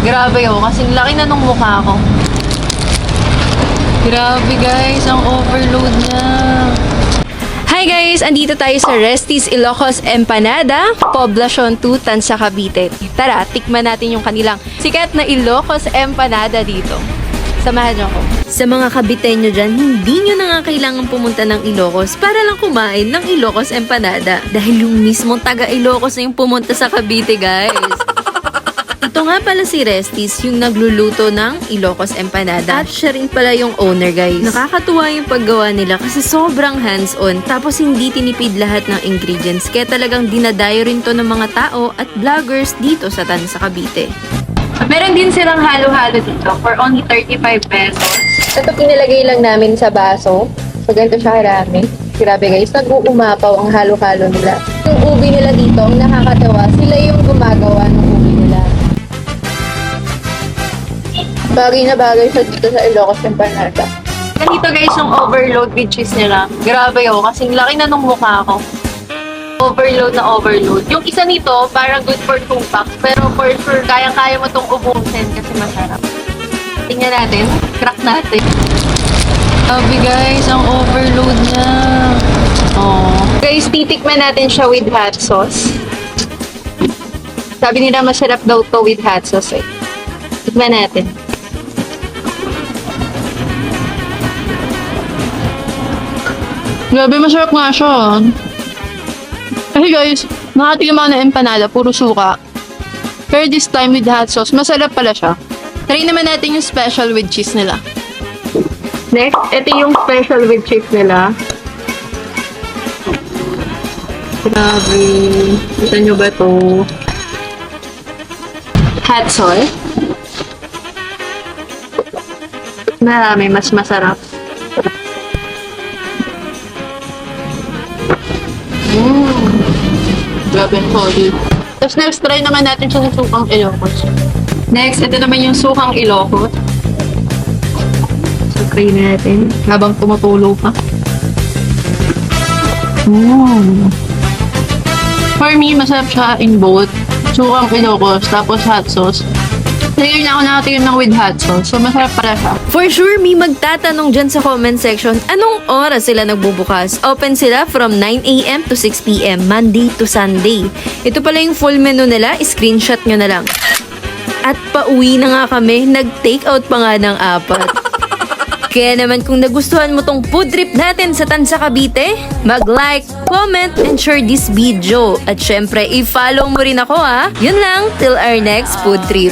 Grabe oh, kasing laki na nung mukha ko. Grabe guys, ang overload niya. Hi guys! Andito tayo sa Restis Ilocos Empanada, Poblacion 2, Tansa, Cavite. Tara, tikman natin yung kanilang sikat na Ilocos Empanada dito. Samahan niyo ako. Sa mga kabitenyo dyan, hindi nyo na nga kailangan pumunta ng Ilocos para lang kumain ng Ilocos Empanada. Dahil yung mismong taga Ilocos na yung pumunta sa Cavite, guys. Ito nga pala si Restis, yung nagluluto ng Ilocos Empanada. At siya rin pala yung owner, guys. Nakakatuwa yung paggawa nila kasi sobrang hands-on. Tapos hindi tinipid lahat ng ingredients. Kaya talagang dinadayo rin to ng mga tao at vloggers dito sa Tansa, Cavite. Meron din silang halo-halo dito for only 35 pesos. Ito pinilagay lang namin sa baso. So, ganito siya karami. Grabe guys, nag-uumapaw ang halo-halo nila. Yung ubi nila dito, ang nakakatawa, Bagay na bagay siya dito sa Ilocos Empanada. Ganito guys yung overload with cheese nila. Grabe oh, kasing laki na nung mukha ko. Overload na overload. Yung isa nito, parang good for 2 packs. Pero for sure, kayang-kaya mo tong ubusin kasi masarap. Tingnan natin. Crack natin. Grabe guys, ang overload niya. Oh. Guys, titikman natin siya with hot sauce. Sabi nila masarap daw to with hot sauce eh. Tikman natin. Grabe, masarap nga siya. Kasi guys, nakatigam ako ng empanada, puro suka. Pero this time with hot sauce, masarap pala siya. Try naman natin yung special with cheese nila. Next, ito yung special with cheese nila. Grabe. Kita nyo ba to? Hot sauce. Marami, mas masarap. Grabe, solid. Tapos next, try naman natin siya sa sukang Ilocos. Next, ito naman yung sukang Ilocos. So, try natin. Habang tumutulo pa. Mm. For me, masarap siya in both. Sukang Ilocos, tapos hot sauce. Ngayon na ako nakatingin ng with hot sauce. So, masarap pala siya. For sure, may magtatanong dyan sa comment section, anong oras sila nagbubukas? Open sila from 9am to 6pm, Monday to Sunday. Ito pala yung full menu nila, screenshot nyo na lang. At pauwi na nga kami, nag-take out pa nga ng apat. Kaya naman kung nagustuhan mo tong food trip natin sa Tansa Cavite, mag-like, comment, and share this video. At syempre, i-follow mo rin ako ha. Yun lang, till our next food trip.